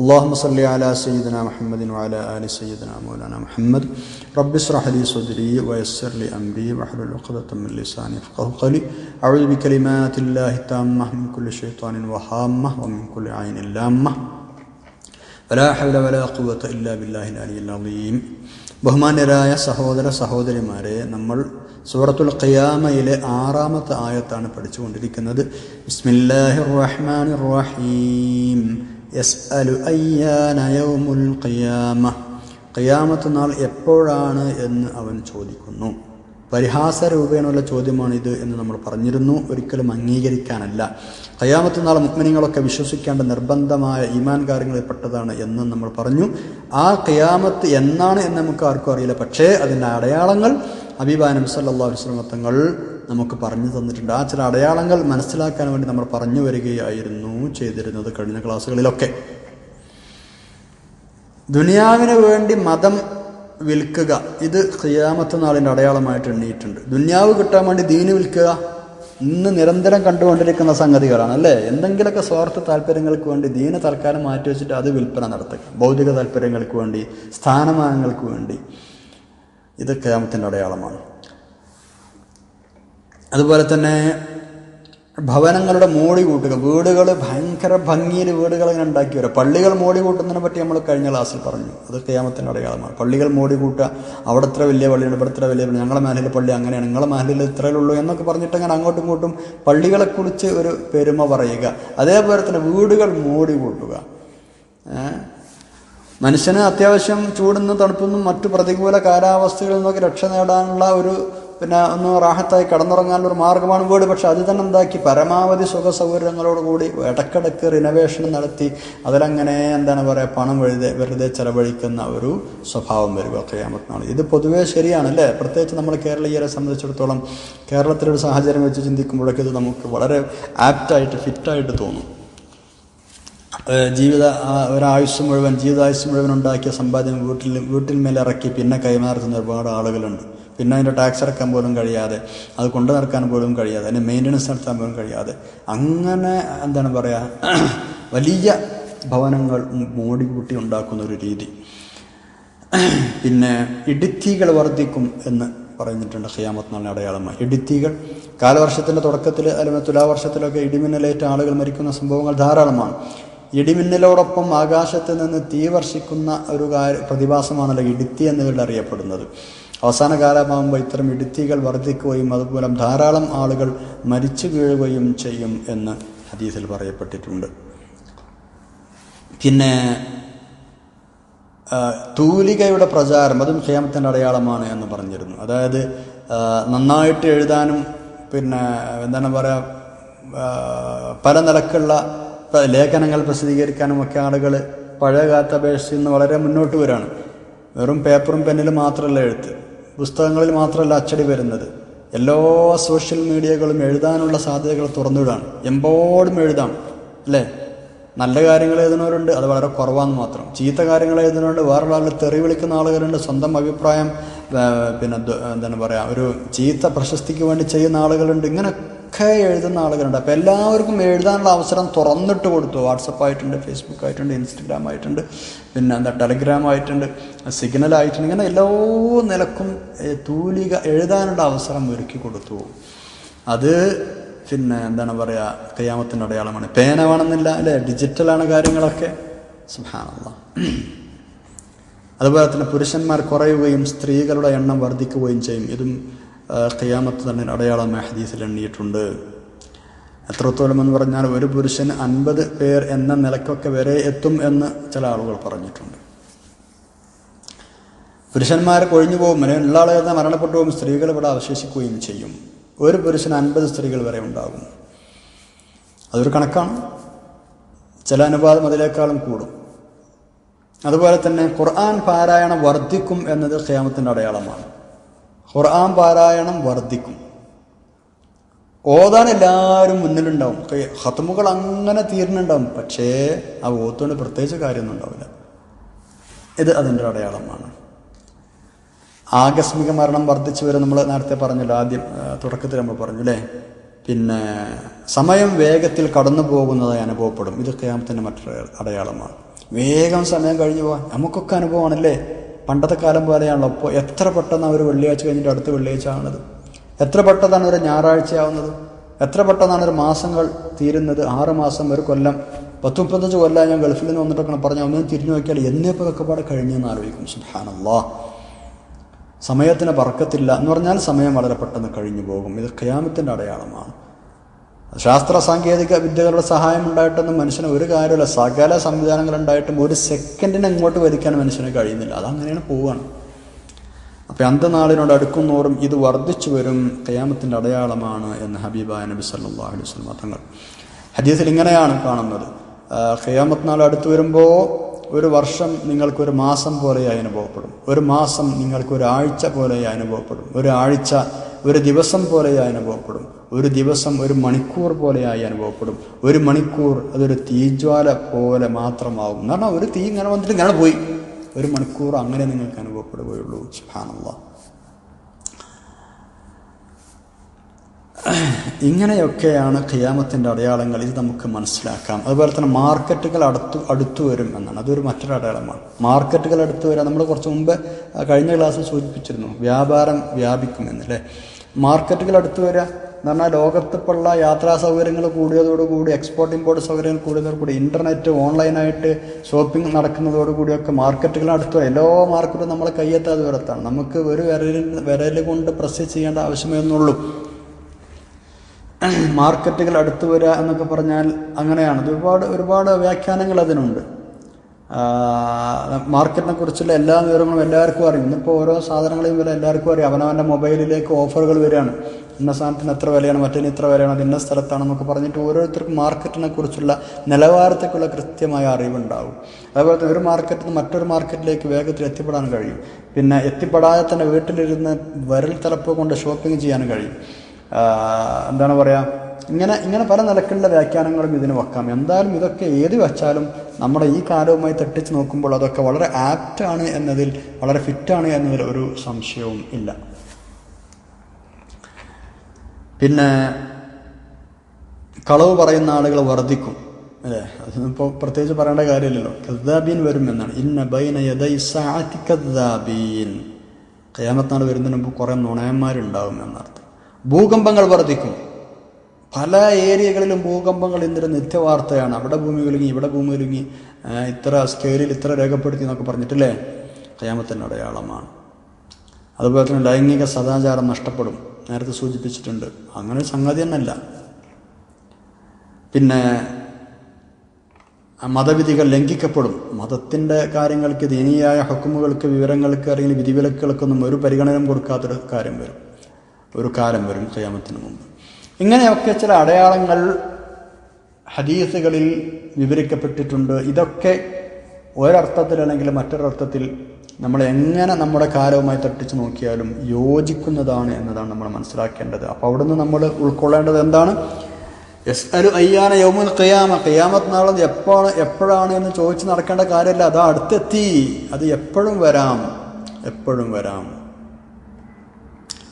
اللهم صل على سيدنا محمد وعلى آل سيدنا مولانا محمد رب اشرح لي صدري ويسر لي أمري واحلل عقدة من لساني يفقهوا قولي أعوذ بكلمات الله التامة من كل شيطان وهامة ومن كل عين لامة ولا حول ولا قوة إلا بالله العلي العظيم ബഹുമാന്യരായ സഹോദര സഹോദരിമാരെ നമ്മൾ സൂറത്തുൽ ഖിയാമയിലെ ആറാമത്തെ ആയത്താണ് പഠിച്ചുകൊണ്ടിരിക്കുന്നത് ബിസ്മില്ലാഹിർ റഹ്മാനിർ റഹീം യസ്അലു അയ്യാന യൗമുൽ ഖിയാമ. ഖിയാമത്ത് നാൾ എപ്പോഴാണ് എന്ന് അവൻ ചോദിക്കുന്നു. പരിഹാസ രൂപേണുള്ള ചോദ്യമാണിത് എന്ന് നമ്മൾ പറഞ്ഞിരുന്നു. ഒരിക്കലും അംഗീകരിക്കാനല്ല. കയ്യാമത്ത് നാൾ മുക്മിനിങ്ങളൊക്കെ വിശ്വസിക്കേണ്ട നിർബന്ധമായ ഈമാൻ കാര്യങ്ങളിൽപ്പെട്ടതാണ് എന്ന് നമ്മൾ പറഞ്ഞു. ആ കയ്യാമത്ത് എന്നാണ് എന്ന് നമുക്ക് ആർക്കും അറിയില്ല. പക്ഷേ അതിന്റെ അടയാളങ്ങൾ അബീബാ നബി സല്ലാ വസ്ലമത്തങ്ങൾ നമുക്ക് പറഞ്ഞു തന്നിട്ടുണ്ട്. ആ ചില അടയാളങ്ങൾ മനസ്സിലാക്കാൻ വേണ്ടി നമ്മൾ പറഞ്ഞു വരികയായിരുന്നു ചെയ്തിരുന്നത് കഴിഞ്ഞ ക്ലാസ്സുകളിലൊക്കെ. ദുനിയാവിന് വേണ്ടി മതം വിൽക്കുക ഇത് ഖിയാമത്ത് നാളിന്റെ അടയാളമായിട്ട് എണ്ണിയിട്ടുണ്ട്. ദുന്യാവ് കിട്ടാൻ വേണ്ടി ദീന് വിൽക്കുക ഇന്ന് നിരന്തരം കണ്ടുകൊണ്ടിരിക്കുന്ന സംഗതികളാണ് അല്ലേ? എന്തെങ്കിലുമൊക്കെ സ്വാർത്ഥ താല്പര്യങ്ങൾക്ക് വേണ്ടി ദീന തൽക്കാലം മാറ്റി വെച്ചിട്ട് അത് വിൽപ്പന നടത്തുക. ഭൗതിക താല്പര്യങ്ങൾക്ക് വേണ്ടി സ്ഥാനമാനങ്ങൾക്ക് വേണ്ടി. ഇത് ഖിയാമത്തിന്റെ അടയാളമാണ്. അതുപോലെ തന്നെ ഭവനങ്ങളുടെ മോടി കൂട്ടുക. വീടുകൾ ഭയങ്കര ഭംഗിയിൽ വീടുകൾ ഇങ്ങനെ ഉണ്ടാക്കി വരിക പള്ളികൾ മോടി കൂട്ടുന്നതിനെ പറ്റി നമ്മൾ കഴിഞ്ഞ ക്ലാസ്സിൽ പറഞ്ഞു. അത് ക്യാമത്തിന്റെ അടയാളമാണ്. പള്ളികൾ മോടി കൂട്ടുക അവിടെ ഇത്ര വലിയ പള്ളിയുണ്ട് ഇവിടെ ഇത്ര വലിയ പള്ളി ഞങ്ങളുടെ മേലിലെ പള്ളി അങ്ങനെയാണ് നിങ്ങളുടെ ഇത്രയേ ഉള്ളൂ എന്നൊക്കെ പറഞ്ഞിട്ട് അങ്ങനെ അങ്ങോട്ടും ഇങ്ങോട്ടും പള്ളികളെക്കുറിച്ച് ഒരു പെരുമ പറയുക. അതേപോലെ തന്നെ വീടുകൾ മോടി കൂട്ടുക. മനുഷ്യന് അത്യാവശ്യം ചൂടുന്നും തണുപ്പൊന്നും മറ്റു പ്രതികൂല കാലാവസ്ഥകളിൽ നിന്നൊക്കെ രക്ഷ നേടാനുള്ള ഒരു പിന്നെ ഒന്ന് റാഹത്തായി കടന്നുറങ്ങാനുള്ള ഒരു മാർഗമാണ് വീട്. പക്ഷെ അത് തന്നെ എന്താക്കി? പരമാവധി സുഖ സൗകര്യങ്ങളോടുകൂടി ഇടക്കിടക്ക് റിനോവേഷൻ നടത്തി. അതിലങ്ങനെ എന്താണ് പറയുക പണം വെറുതെ വെറുതെ ചെലവഴിക്കുന്ന ഒരു സ്വഭാവം വരിക കയ്യാമത്തിനാണ് ഇത് പൊതുവേ ശരിയാണ് അല്ലേ? പ്രത്യേകിച്ച് നമ്മൾ കേരളീയരെ സംബന്ധിച്ചിടത്തോളം കേരളത്തിലൊരു സാഹചര്യം വെച്ച് ചിന്തിക്കുമ്പോഴൊക്കെ ഇത് നമുക്ക് വളരെ ആപ്റ്റായിട്ട് ഫിറ്റായിട്ട് തോന്നും. ജീവിത ഒരായുസ് മുഴുവൻ ജീവിതായുസ് മുഴുവൻ ഉണ്ടാക്കിയ സമ്പാദ്യം വീട്ടിൽ വീട്ടിൽ മേലിറക്കി പിന്നെ കൈമാറുന്ന ഒരുപാട് ആളുകളുണ്ട്. പിന്നെ അതിന്റെ ടാക്സ് അടക്കാൻ പോലും കഴിയാതെ അത് കൊണ്ടു നടക്കാൻ പോലും കഴിയാതെ അതിന്റെ മെയിന്റനൻസ് നടത്താൻ പോലും കഴിയാതെ. അങ്ങനെ എന്താണ് പറയുക വലിയ ഭവനങ്ങൾ മോടി കൂട്ടി ഉണ്ടാക്കുന്ന ഒരു രീതി. പിന്നെ ഇടുത്തികൾ വർദ്ധിക്കും എന്ന് പറഞ്ഞിട്ടുണ്ട് ഖിയാമത്ത് നാളിന് അടയാളമായി. ഇടുത്തികൾ കാലവർഷത്തിന്റെ തുടക്കത്തിൽ അല്ലെങ്കിൽ തുലാവർഷത്തിലൊക്കെ ഇടിമിന്നലേറ്റ ആളുകൾ മരിക്കുന്ന സംഭവങ്ങൾ ധാരാളമാണ്. ഇടിമിന്നലോടൊപ്പം ആകാശത്ത് നിന്ന് തീ വർഷിക്കുന്ന ഒരു കാര്യ പ്രതിഭാസമാണല്ലോ ഇടുത്തി എന്നുകൊണ്ട് അറിയപ്പെടുന്നത്. അവസാന കാലമാകുമ്പോൾ ഇത്തരം ഇടുത്തികൾ വർദ്ധിക്കുകയും അതുമൂലം ധാരാളം ആളുകൾ മരിച്ചു വീഴുകയും ചെയ്യും എന്ന് ഹദീസിൽ പറയപ്പെട്ടിട്ടുണ്ട്. പിന്നെ തൂലികയുടെ പ്രചാരം അതും ക്ഷേമത്തിന്റെ അടയാളമാണ് എന്ന് പറഞ്ഞിരുന്നു. അതായത് നന്നായിട്ട് എഴുതാനും പിന്നെ എന്താണ് പറയുക പല നിലക്കുള്ള ലേഖനങ്ങൾ പ്രസിദ്ധീകരിക്കാനും ഒക്കെ ആളുകൾ പഴയ കാലത്ത് അപേക്ഷിച്ച് ഇന്ന് വളരെ മുന്നോട്ട് വരാണ്. വെറും പേപ്പറും പെന്നിലും മാത്രമല്ല എഴുത്ത്. പുസ്തകങ്ങളിൽ മാത്രമല്ല അച്ചടി വരുന്നത്. എല്ലാ സോഷ്യൽ മീഡിയകളും എഴുതാനുള്ള സാധ്യതകൾ തുറന്നിടാണ്. എമ്പോഴും എഴുതാം അല്ലേ? നല്ല കാര്യങ്ങൾ എഴുതുന്നവരുണ്ട് അത് വളരെ കുറവാന്ന് മാത്രം. ചീത്ത കാര്യങ്ങൾ എഴുതുന്നവരുണ്ട് വേറൊരാളിൽ തെറി വിളിക്കുന്ന ആളുകളുണ്ട് സ്വന്തം അഭിപ്രായം പിന്നെ എന്താണ് പറയുക ഒരു ചീത്ത പ്രശസ്തിക്ക് വേണ്ടി ചെയ്യുന്ന ആളുകളുണ്ട്. ഇങ്ങനെയൊക്കെ എഴുതുന്ന ആളുകളുണ്ട്. അപ്പോൾ എല്ലാവർക്കും എഴുതാനുള്ള അവസരം തുറന്നിട്ട് കൊടുത്തു. വാട്സപ്പ് ആയിട്ടുണ്ട് ഫേസ്ബുക്ക് ആയിട്ടുണ്ട് ഇൻസ്റ്റഗ്രാം ആയിട്ടുണ്ട് പിന്നെ എന്താ ടെലിഗ്രാം ആയിട്ടുണ്ട് സിഗ്നൽ ആയിട്ടുണ്ട്. ഇങ്ങനെ എല്ലാ നിലക്കും തൂലിക എഴുതാനുള്ള അവസരം ഒരുക്കി കൊടുത്തു. അത് പിന്നെ എന്താണ് പറയുക കയ്യാമത്തിന്റെ അടയാളമാണ്. പേന വേണമെന്നില്ല അല്ലേ? ഡിജിറ്റലാണ് കാര്യങ്ങളൊക്കെ. സുഹാനുള്ള അതുപോലെ തന്നെ പുരുഷന്മാർ കുറയുകയും സ്ത്രീകളുടെ എണ്ണം വർദ്ധിക്കുകയും ചെയ്യും. ഇതും കയ്യാമത്ത് തന്നെ അടയാളമായ ഹദീസിൽ എണ്ണിയിട്ടുണ്ട്. എത്രത്തോളം എന്ന് പറഞ്ഞാൽ ഒരു പുരുഷന് അൻപത് പേർ എന്ന നിലക്കൊക്കെ വരെ എത്തും എന്ന് ചില ആളുകൾ പറഞ്ഞിട്ടുണ്ട്. പുരുഷന്മാർ കൊഴിഞ്ഞു പോകും ഉള്ള ആളുകൾ മരണപ്പെട്ടു പോകും സ്ത്രീകൾ ഇവിടെ അവശേഷിക്കുകയും ചെയ്യും. ഒരു പുരുഷന് അൻപത് സ്ത്രീകൾ വരെ ഉണ്ടാകും. അതൊരു കണക്കാണ്. ചില അനുപാതം അതിനേക്കാളും കൂടും. അതുപോലെ തന്നെ ഖുർആൻ പാരായണം വർദ്ധിക്കും എന്നത് ക്ഷേമത്തിന്റെ അടയാളമാണ്. ഖുർആൻ പാരായണം വർദ്ധിക്കും. ഓതാൻ എല്ലാവരും മുന്നിലുണ്ടാവും. ഹത്തുമുകൾ അങ്ങനെ തീരുന്നുണ്ടാവും. പക്ഷേ ആ ഓത്തുകൊണ്ട് പ്രത്യേകിച്ച് കാര്യമൊന്നും ഉണ്ടാവില്ല. ഇത് അതിന്റെ അടയാളമാണ്. ആകസ്മിക മരണം വർദ്ധിച്ചു വരെ നമ്മൾ നേരത്തെ പറഞ്ഞല്ലോ. ആദ്യം തുടക്കത്തിൽ നമ്മൾ പറഞ്ഞു അല്ലേ പിന്നെ സമയം വേഗത്തിൽ കടന്നു പോകുന്നതായി അനുഭവപ്പെടും. ഇത് ക്യാമത്തിന്റെ മറ്റൊരു അടയാളമാണ്. വേഗം സമയം കഴിഞ്ഞു പോകാൻ നമുക്കൊക്കെ അനുഭവമാണല്ലേ? പണ്ടത്തെ കാലം പോലെയാണല്ലോ. അപ്പോൾ എത്ര പെട്ടെന്ന് ഒരു വെള്ളിയാഴ്ച കഴിഞ്ഞിട്ട് അടുത്ത വെള്ളിയാഴ്ച ആവുന്നത് എത്ര പെട്ടെന്നാണ് ഒരു ഞായറാഴ്ച ആവുന്നത്? എത്ര പെട്ടെന്നാണ് ഒരു മാസങ്ങൾ തീരുന്നത്? ആറ് മാസം ഒരു കൊല്ലം പത്ത് മുപ്പത്തഞ്ച് കൊല്ലം ഞാൻ ഗൾഫിൽ നിന്ന് വന്നിട്ടൊക്കെ പറഞ്ഞാൽ ഒന്നും തിരിഞ്ഞു നോക്കിയാൽ എന്നിപ്പോൾ പാടെ കഴിഞ്ഞെന്ന് ആലോചിക്കും. സുഹാനല്ലാ സമയത്തിന് പറക്കത്തില്ല. എന്ന് പറഞ്ഞാൽ സമയം വളരെ പെട്ടെന്ന് കഴിഞ്ഞു പോകും. ഇത് ഖയാമത്തിന്റെ അടയാളമാണ്. ശാസ്ത്ര സാങ്കേതിക വിദ്യകളുടെ സഹായം ഉണ്ടായിട്ടൊന്നും മനുഷ്യന് ഒരു കാര്യമില്ല സകല സംവിധാനങ്ങൾ ഉണ്ടായിട്ടും ഒരു സെക്കൻഡിന് അങ്ങോട്ട് വരിക്കാൻ മനുഷ്യന് കഴിയുന്നില്ല. അതങ്ങനെയാണ് പോവുകയാണ് അപ്പം അന്തനാളിനോട് അടുക്കുന്നോറും ഇത് വർദ്ധിച്ചു വരും കയാമത്തിന്റെ അടയാളമാണ് എന്ന് ഹബീബായ നബി സല്ലല്ലാഹു അലൈഹി വസ്ലം തങ്ങൾ. ഹദീസിൽ ഇങ്ങനെയാണ് കാണുന്നത്. ഖിയാമത്ത് നാൾ അടുത്തു വരുമ്പോൾ ഒരു വർഷം നിങ്ങൾക്കൊരു മാസം പോലെയായി അനുഭവപ്പെടും. ഒരു മാസം നിങ്ങൾക്ക് ഒരു ആഴ്ച പോലെയായി അനുഭവപ്പെടും. ഒരാഴ്ച ഒരു ദിവസം പോലെയായി അനുഭവപ്പെടും. ഒരു ദിവസം ഒരു മണിക്കൂർ പോലെയായി അനുഭവപ്പെടും. ഒരു മണിക്കൂർ അതൊരു തീജ്വാല പോലെ മാത്രമാവും. കാരണം ഒരു തീ ഇങ്ങനെ വന്നിട്ട് ഇങ്ങനെ പോയി. ഒരു മണിക്കൂർ അങ്ങനെ നിങ്ങൾക്ക് അനുഭവപ്പെടുകയുള്ളൂ. സുഹാനുള്ള ഇങ്ങനെയൊക്കെയാണ് ഖിയാമത്തിന്റെ അടയാളങ്ങൾ ഇത് നമുക്ക് മനസ്സിലാക്കാം. അതുപോലെ തന്നെ മാർക്കറ്റുകൾ അടുത്തു അടുത്തു വരും എന്നാണ്. അതൊരു മറ്റൊരു അടയാളമാണ്. മാർക്കറ്റുകൾ അടുത്തു വരാൻ നമ്മൾ കുറച്ച് മുമ്പ് കഴിഞ്ഞ ക്ലാസ്സിൽ സൂചിപ്പിച്ചിരുന്നു. വ്യാപാരം വ്യാപിക്കുമെന്നല്ലേ മാർക്കറ്റുകൾ അടുത്തു വരിക എന്ന് പറഞ്ഞാൽ ലോകത്തിപ്പുള്ള യാത്രാ സൗകര്യങ്ങൾ കൂടിയതോടുകൂടി എക്സ്പോർട്ട് ഇമ്പോർട്ട് സൗകര്യങ്ങൾ കൂടിയതോടുകൂടി ഇന്റർനെറ്റ് ഓൺലൈനായിട്ട് ഷോപ്പിംഗ് നടക്കുന്നതോടുകൂടിയൊക്കെ മാർക്കറ്റുകൾ അടുത്ത്. എല്ലാ മാർക്കറ്റും നമ്മളെ കയ്യെത്താതെ വരത്താണ് നമുക്ക് ഒരു വിരലിൽ വിരൽ കൊണ്ട് പ്രസ് ചെയ്യേണ്ട ആവശ്യമേ ഒന്നുള്ളൂ മാർക്കറ്റുകൾ അടുത്ത് വരിക എന്നൊക്കെ പറഞ്ഞാൽ അങ്ങനെയാണ്. ഒരുപാട് ഒരുപാട് വ്യാഖ്യാനങ്ങൾ അതിനുണ്ട്. മാർക്കറ്റിനെ കുറിച്ചുള്ള എല്ലാ വിവരങ്ങളും എല്ലാവർക്കും അറിയും. ഇന്നിപ്പോൾ ഓരോ സാധനങ്ങളെയും വില എല്ലാവർക്കും അറിയാം. അവനവന്റെ മൊബൈലിലേക്ക് ഓഫറുകൾ വരികയാണ്. ഇന്ന സാധനത്തിന് എത്ര വിലയാണ് മറ്റേന് ഇത്ര വിലയാണ് അത് ഇന്ന സ്ഥലത്താണെന്നൊക്കെ പറഞ്ഞിട്ട് ഓരോരുത്തർക്കും മാർക്കറ്റിനെ കുറിച്ചുള്ള നിലവാരത്തേക്കുള്ള കൃത്യമായ അറിവുണ്ടാവും. അതുപോലെ തന്നെ ഒരു മാർക്കറ്റിൽ നിന്ന് മറ്റൊരു മാർക്കറ്റിലേക്ക് വേഗത്തിൽ എത്തിപ്പെടാൻ കഴിയും. പിന്നെ എത്തിപ്പെടാതെ തന്നെ വീട്ടിലിരുന്ന് വിരൽ തലപ്പ് കൊണ്ട് ഷോപ്പിംഗ് ചെയ്യാൻ കഴിയും. എന്താണ് പറയുക ഇങ്ങനെ ഇങ്ങനെ പല നിലക്കുള്ള വ്യാഖ്യാനങ്ങളും ഇതിന് വെക്കാം. എന്തായാലും ഇതൊക്കെ ഏത് വെച്ചാലും നമ്മുടെ ഈ കാലവുമായി തട്ടിച്ച് നോക്കുമ്പോൾ അതൊക്കെ വളരെ ആപ്റ്റാണ് എന്നതിൽ വളരെ ഫിറ്റാണ് എന്നതിൽ ഒരു സംശയവും ഇല്ല. പിന്നെ കളവ് പറയുന്ന ആളുകൾ വർദ്ധിക്കും. അല്ലേ? അതിപ്പോൾ പ്രത്യേകിച്ച് പറയേണ്ട കാര്യമില്ലല്ലോ. കദ്ദാബീൻ വരും എന്നാണ്. ഇന്ന ബൈന യദൈ സാഅത്തി കദ്ദാബീൻ. ഖിയാമത്താണ് വരുന്നതിന് മുമ്പ് കുറേ നുണയന്മാരുണ്ടാകും എന്നർത്ഥം. ഭൂകമ്പങ്ങൾ വർദ്ധിക്കും. പല ഏരിയകളിലും ഭൂകമ്പങ്ങൾ ഇന്നൊരു നിത്യവാർത്തയാണ്. അവിടെ ഭൂമി കുലുങ്ങി ഇവിടെ ഭൂമി കുലുങ്ങി ഇത്ര സ്കെയിലിൽ ഇത്ര രേഖപ്പെടുത്തി എന്നൊക്കെ പറഞ്ഞിട്ടില്ലേ? കയാമത്തിന്റെ അടയാളമാണ്. അതുപോലെ തന്നെ ലൈംഗിക സദാചാരം നഷ്ടപ്പെടും. നേരത്തെ സൂചിപ്പിച്ചിട്ടുണ്ട്. അങ്ങനെ സംഗതി തന്നെയല്ല. പിന്നെ മതവിധികൾ ലംഘിക്കപ്പെടും. മതത്തിന്റെ കാര്യങ്ങൾക്ക് ദീനീയായ ഹക്കുമുകൾക്ക് വിവരങ്ങൾക്ക് അല്ലെങ്കിൽ വിധിവിലക്കുകൾക്കൊന്നും ഒരു പരിഗണനയും കൊടുക്കാത്തൊരു കാര്യം വരും. ഒരു കാലം വരും കയാമത്തിന് മുമ്പ്. ഇങ്ങനെയൊക്കെ ചില അടയാളങ്ങൾ ഹദീസുകളിൽ വിവരിക്കപ്പെട്ടിട്ടുണ്ട്. ഇതൊക്കെ ഒരർത്ഥത്തിൽ അല്ലെങ്കിൽ മറ്റൊരർത്ഥത്തിൽ നമ്മൾ എങ്ങനെ നമ്മുടെ കാലവുമായി തട്ടിച്ചു നോക്കിയാലും യോജിക്കുന്നതാണ് എന്നതാണ് നമ്മൾ മനസ്സിലാക്കേണ്ടത്. അപ്പോൾ അവിടുന്ന് നമ്മൾ ഉൾക്കൊള്ളേണ്ടത് എന്താണ്? എസ് അലു അയ്യാന യോമുൽ കയ്യാമ ഖിയാമത്ത് നാളെ എപ്പോഴാണ് എപ്പോഴാണ് എന്ന് ചോദിച്ച് നടക്കേണ്ട കാര്യമല്ല. അത് അടുത്തെത്തി. അത് എപ്പോഴും വരാം. എപ്പോഴും വരാം.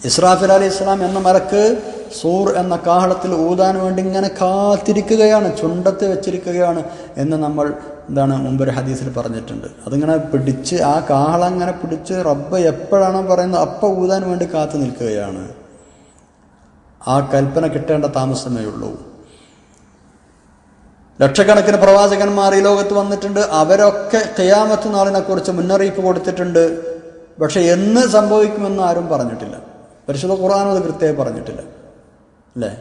ഇസ്രാഫിൽ അലി ഇസ്ലാം എന്ന മരക്ക് സൂർ എന്ന കാഹളത്തിൽ ഊതാൻ വേണ്ടി ഇങ്ങനെ കാത്തിരിക്കുകയാണ് ചുണ്ടത്ത് വെച്ചിരിക്കുകയാണ് എന്ന് നമ്മൾ എന്താണ് മുമ്പൊരു ഹദീസിൽ പറഞ്ഞിട്ടുണ്ട്. അതിങ്ങനെ പിടിച്ച് ആ കാഹളം അങ്ങനെ പിടിച്ച് റബ്ബ് എപ്പോഴാണോ പറയുന്നത് അപ്പം ഊതാൻ വേണ്ടി കാത്തു നിൽക്കുകയാണ്. ആ കൽപ്പന കിട്ടേണ്ട താമസമേ ഉള്ളൂ. ലക്ഷക്കണക്കിന് പ്രവാചകന്മാർ ഈ ലോകത്ത് വന്നിട്ടുണ്ട്. അവരൊക്കെ ഖിയാമത്ത് നാളിനെക്കുറിച്ച് മുന്നറിയിപ്പ് കൊടുത്തിട്ടുണ്ട്. പക്ഷെ എന്ന് സംഭവിക്കുമെന്ന് ആരും പറഞ്ഞിട്ടില്ല. പരിശുദ്ധ ഖുർആാനും അത് കൃത്യമായി പറഞ്ഞിട്ടില്ല. അല്ലേ?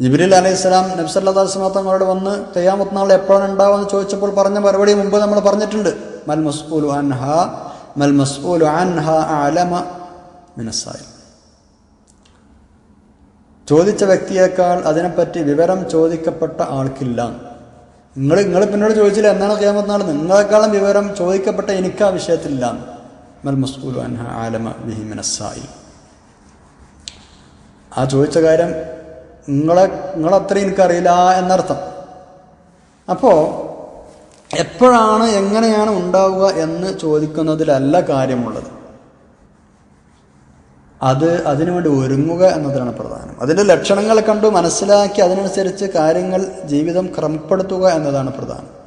ജിബിരിൽ അലൈഹി സ്വലാം നബ്സല്ലാസ്ലാം വന്ന് തെയ്യാമത്ത് നാൾ എപ്പോഴാണ് ഉണ്ടാവുമെന്ന് ചോദിച്ചപ്പോൾ പറഞ്ഞ മറുപടി മുമ്പ് നമ്മൾ പറഞ്ഞിട്ടുണ്ട്. മൽ മസ്ഊലു അൻഹ മൽ മസ്ഊലു അൻഹ അലമ മിനസായി ചോദിച്ച വ്യക്തിയേക്കാൾ അതിനെപ്പറ്റി വിവരം ചോദിക്കപ്പെട്ട ആൾക്കില്ല. നിങ്ങൾ നിങ്ങൾ പിന്നോട് ചോദിച്ചില്ല എന്നാണ് ഖിയാമത്ത് നാൾ. നിങ്ങളെക്കാളും വിവരം ചോദിക്കപ്പെട്ട എനിക്ക് ആ വിഷയത്തിലില്ല. മൽ മസ്കൂലു അൻഹ ആലമ ബിഹി മിനസ്സായി ആ ചോദിച്ച കാര്യം നിങ്ങളെ നിങ്ങളത്ര എനിക്കറിയില്ല എന്നർത്ഥം. അപ്പോൾ എപ്പോഴാണ് എങ്ങനെയാണ് ഉണ്ടാവുക എന്ന് ചോദിക്കുന്നതിലല്ല കാര്യമുള്ളത്. അത് അതിനുവേണ്ടി ഒരുങ്ങുക എന്നതിലാണ് പ്രധാനം. അതിന്റെ ലക്ഷണങ്ങൾ കണ്ടു മനസ്സിലാക്കി അതിനനുസരിച്ച് കാര്യങ്ങൾ ജീവിതം ക്രമപ്പെടുത്തുക എന്നതാണ് പ്രധാനം.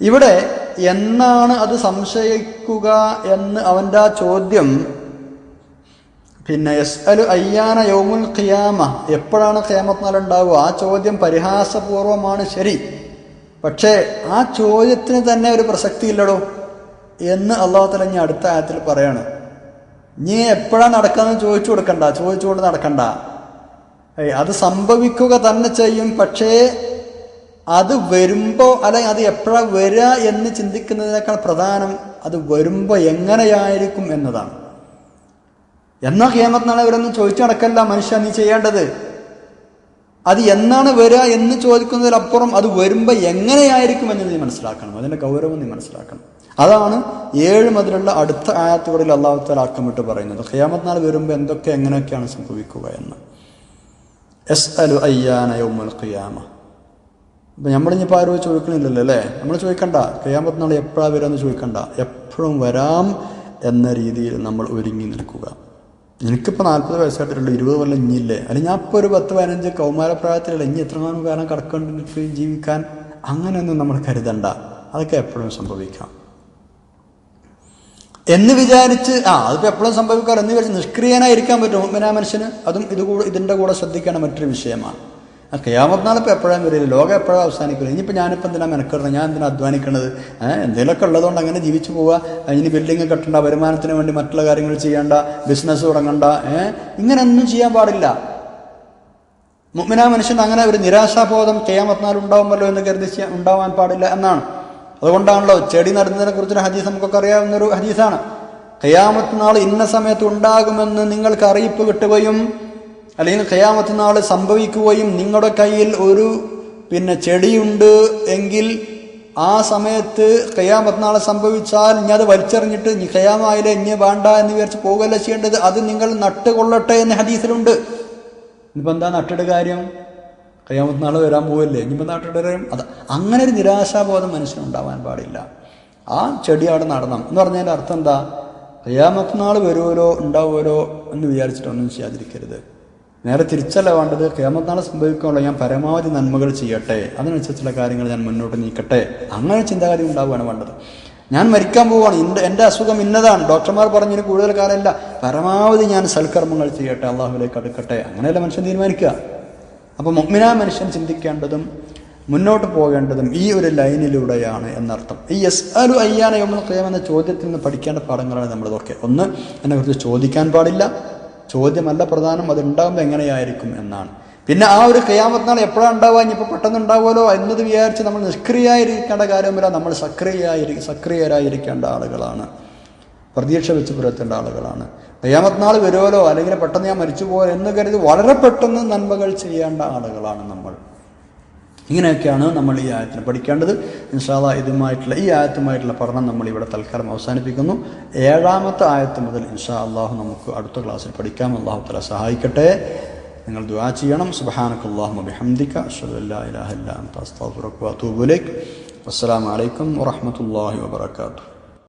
ഇവിടെ എന്നാണ് അത് സംശയിക്കുക എന്ന് അവന്റെ ആ ചോദ്യം പിന്നെ എസ് അലു അയ്യാന യൗമുൽ ഖിയാമ. എപ്പോഴാണ് ഖിയാമത്ത് നാൾ ഉണ്ടാവുക ആ ചോദ്യം പരിഹാസപൂർവമാണ് ശരി. പക്ഷേ ആ ചോദ്യത്തിന് തന്നെ ഒരു പ്രസക്തി ഇല്ലടോ എന്ന് അള്ളാഹു തല ഇനി അടുത്ത ആയത്തിൽ പറയാണ്. നീ എപ്പോഴാണ് നടക്കാന്ന് ചോദിച്ചു കൊടുക്കണ്ട. ചോദിച്ചുകൊണ്ട് നടക്കണ്ട. അത് സംഭവിക്കുക തന്നെ ചെയ്യും. പക്ഷേ അത് വരുമ്പോൾ അല്ലെങ്കിൽ അത് എപ്പോഴാണ് വരിക എന്ന് ചിന്തിക്കുന്നതിനേക്കാൾ പ്രധാനം അത് വരുമ്പോൾ എങ്ങനെയായിരിക്കും എന്നതാണ്. എന്നാ ഖിയാമത്ത് നാളെ ഇവരൊന്നും ചോദിച്ചു നടക്കല്ല മനുഷ്യ നീ ചെയ്യേണ്ടത്? അത് എന്നാണ് വരിക എന്ന് ചോദിക്കുന്നതിലപ്പുറം അത് വരുമ്പോൾ എങ്ങനെയായിരിക്കും എന്ന് നീ മനസ്സിലാക്കണം. അതിന്റെ ഗൗരവം നീ മനസ്സിലാക്കണം. അതാണ് ഏഴ് മുതലുള്ള അടുത്ത ആയത്തുകളിൽ അള്ളാഹുത്താൽ ആക്കമിട്ട് പറയുന്നത്. ഖിയാമത്ത് നാൾ വരുമ്പോൾ എന്തൊക്കെ എങ്ങനെയൊക്കെയാണ് സംഭവിക്കുക എന്ന്. എസ് അലു അയ്യാന യൗമുൽ ഖിയാമ. അപ്പം നമ്മളിനിപ്പോൾ ആരും ചോദിക്കണില്ലല്ലോ അല്ലേ? നമ്മൾ ചോദിക്കണ്ട. ഖിയാമത്ത് നാൾ എപ്പോഴാണ് വരിക എന്ന് ചോദിക്കണ്ട. എപ്പോഴും വരാം എന്ന രീതിയിൽ നമ്മൾ ഒരുങ്ങി നിൽക്കുക. എനിക്കിപ്പോൾ നാൽപ്പത് വയസ്സായിട്ടുള്ളൂ ഇരുപത് കൊല്ലം ഇഞ്ഞില്ലേ അല്ലെങ്കിൽ ഞാൻ ഇപ്പോൾ ഒരു പത്ത് പതിനഞ്ച് കൗമാരപ്രായത്തിലല്ല ഇനി എത്ര നാളും കാലം കടക്കേണ്ടി ജീവിക്കാൻ? അങ്ങനെയൊന്നും നമ്മൾ കരുതണ്ട. അതൊക്കെ എപ്പോഴും സംഭവിക്കാം. എന്ന് വിചാരിച്ച് ആ അതിപ്പോൾ എപ്പോഴും സംഭവിക്കാറ് എന്ന് വിചാരിച്ച് നിഷ്ക്രിയനായിരിക്കാൻ പറ്റും. മുമ്പിനാ മനുഷ്യന് അതും ഇത് കൂടെ ഇതിന്റെ കൂടെ ശ്രദ്ധിക്കേണ്ട മറ്റൊരു വിഷയമാണ്. ആ കയ്യാമത്ത് നാളിപ്പോൾ എപ്പോഴാണ് വരില്ല ലോകം എപ്പോഴാണ് അവസാനിക്കില്ല ഇനിയിപ്പോൾ ഞാനിപ്പോൾ എന്തിനാണ് മെനക്കിടുന്നത് ഞാൻ എന്തിനാണ് അധ്വാനിക്കണത്? ഏഹ് എന്തെങ്കിലുമൊക്കെ ഉള്ളതുകൊണ്ട് അങ്ങനെ ജീവിച്ചു പോവുക. ഇനി ബിൽഡിങ് കെട്ടണ്ട വരുമാനത്തിന് വേണ്ടി മറ്റുള്ള കാര്യങ്ങൾ ചെയ്യേണ്ട ബിസിനസ് തുടങ്ങണ്ട ഇങ്ങനെയൊന്നും ചെയ്യാൻ പാടില്ല. മുഗ്മിന മനുഷ്യൻ അങ്ങനെ ഒരു നിരാശാബോധം ചെയ്യാമത്തിനാൽ ഉണ്ടാവുമല്ലോ എന്ന് കരുതി ഉണ്ടാവാൻ പാടില്ല എന്നാണ്. അതുകൊണ്ടാണല്ലോ ചെടി നടുന്നതിനെ കുറിച്ചൊരു ഹദീസ് നമുക്കൊക്കെ അറിയാവുന്നൊരു ഹദീസാണ്. ഖയാമത്ത് നാൾ ഇന്ന സമയത്ത് ഉണ്ടാകുമെന്ന് നിങ്ങൾക്ക് അറിയിപ്പ് കിട്ടുകയും അല്ലെങ്കിൽ ഖയാമത്ത് നാൾ സംഭവിക്കുകയും നിങ്ങളുടെ കയ്യിൽ ഒരു പിന്നെ ചെടിയുണ്ട് എങ്കിൽ ആ സമയത്ത് ഖയാമത്ത് നാളെ സംഭവിച്ചാൽ ഇനി അത് വലിച്ചെറിഞ്ഞിട്ട് ഇനി ഖയാമായില്ലേ ഇനി വേണ്ട എന്ന് വിചാരിച്ച് പോകുകയല്ല ചെയ്യേണ്ടത്. അത് നിങ്ങൾ നട്ടുകൊള്ളട്ടെ എന്ന് ഹദീസിലുണ്ട്. ഇനിയിപ്പോൾ എന്താ നട്ടിട കാര്യം? കയ്യാമത്ത് നാളെ വരാൻ പോവല്ലേ? ഇനിയിപ്പോൾ നട്ടിട്ട് കാര്യം? അത് അങ്ങനെ ഒരു നിരാശാബോധം മനുഷ്യനുണ്ടാവാൻ പാടില്ല. ആ ചെടി അവിടെ നടണം. എന്ന് പറഞ്ഞതിന്റെ അർത്ഥം എന്താ? കയ്യാമത്ത് നാൾ വരുമല്ലോ ഉണ്ടാവുമല്ലോ എന്ന് വിചാരിച്ചിട്ടൊന്നും ചെയ്യാതിരിക്കരുത്. നേരെ തിരിച്ചല്ല വേണ്ടത് നാൾ സംഭവിക്കാനുള്ള ഞാൻ പരമാവധി നന്മകൾ ചെയ്യട്ടെ. അതിനനുസരിച്ചുള്ള കാര്യങ്ങൾ ഞാൻ മുന്നോട്ട് നീക്കട്ടെ. അങ്ങനെ ചിന്താഗതി ഉണ്ടാവുകയാണ് വേണ്ടത്. ഞാൻ മരിക്കാൻ പോവുകയാണ്. ഇന്ന് എന്റെ അസുഖം ഇന്നതാണ്. ഡോക്ടർമാർ പറഞ്ഞതിന് കൂടുതൽ കാലമല്ല. പരമാവധി ഞാൻ സൽക്കർമ്മങ്ങൾ ചെയ്യട്ടെ. അള്ളാഹുലേക്ക് അടുക്കട്ടെ. അങ്ങനെയല്ല മനുഷ്യൻ തീരുമാനിക്കുക. അപ്പോൾ മുഗ്മിനാ മനുഷ്യൻ ചിന്തിക്കേണ്ടതും മുന്നോട്ട് പോകേണ്ടതും ഈ ഒരു ലൈനിലൂടെയാണ് എന്നർത്ഥം. ഈ എസ് അലു അയ്യാന ഖിയാം എന്ന ചോദ്യത്തിൽ നിന്ന് പഠിക്കേണ്ട പാഠങ്ങളാണ് നമ്മളിതൊക്കെ ഒന്ന് എന്നെക്കുറിച്ച് ചോദിക്കാൻ പാടില്ല. ചോദ്യമല്ല പ്രധാനം അത് ഉണ്ടാകുമ്പോൾ എങ്ങനെയായിരിക്കും എന്നാണ്. പിന്നെ ആ ഒരു ഖിയാമത്ത് നാൾ എപ്പോഴാണ് ഉണ്ടാവുക? ഇനിയിപ്പോൾ പെട്ടെന്ന് ഉണ്ടാവുമല്ലോ എന്നത് വിചാരിച്ച് നമ്മൾ നിഷ്ക്രിയായിരിക്കേണ്ട കാര്യമില്ല. നമ്മൾ സക്രിയായി സക്രിയരായിരിക്കേണ്ട ആളുകളാണ്. പ്രതീക്ഷ വെച്ച് പുലർത്തേണ്ട ആളുകളാണ്. നാൾ വരുമല്ലോ? അല്ലെങ്കിൽ പെട്ടെന്ന് ഞാൻ മരിച്ചു പോകാൻ എന്ന് കരുതി വളരെ പെട്ടെന്ന് നന്മകൾ ചെയ്യേണ്ട ആളുകളാണ് നമ്മൾ. ഇങ്ങനെയൊക്കെയാണ് നമ്മൾ ഈ ആയത്തിന് പഠിക്കേണ്ടത്. ഇൻഷാല്ല ഇതുമായിട്ടുള്ള ഈ ആയത്തുമായിട്ടുള്ള പഠനം നമ്മൾ ഇവിടെ തൽക്കാലം അവസാനിപ്പിക്കുന്നു. ഏഴാമത്തെ ആയത്ത് മുതൽ ഇൻഷാ അള്ളാഹു നമുക്ക് അടുത്ത ക്ലാസ്സിൽ പഠിക്കാം. അള്ളാഹു തല സഹായിക്കട്ടെ. നിങ്ങൾ ദുവാ ചെയ്യണം. സുബ്ഹാനക അല്ലാഹുമ്മ ബിഹംദിക വസ്സലാമു അലൈക്കും വറഹ്മത്തുള്ളാഹി വബറകാതുഹു.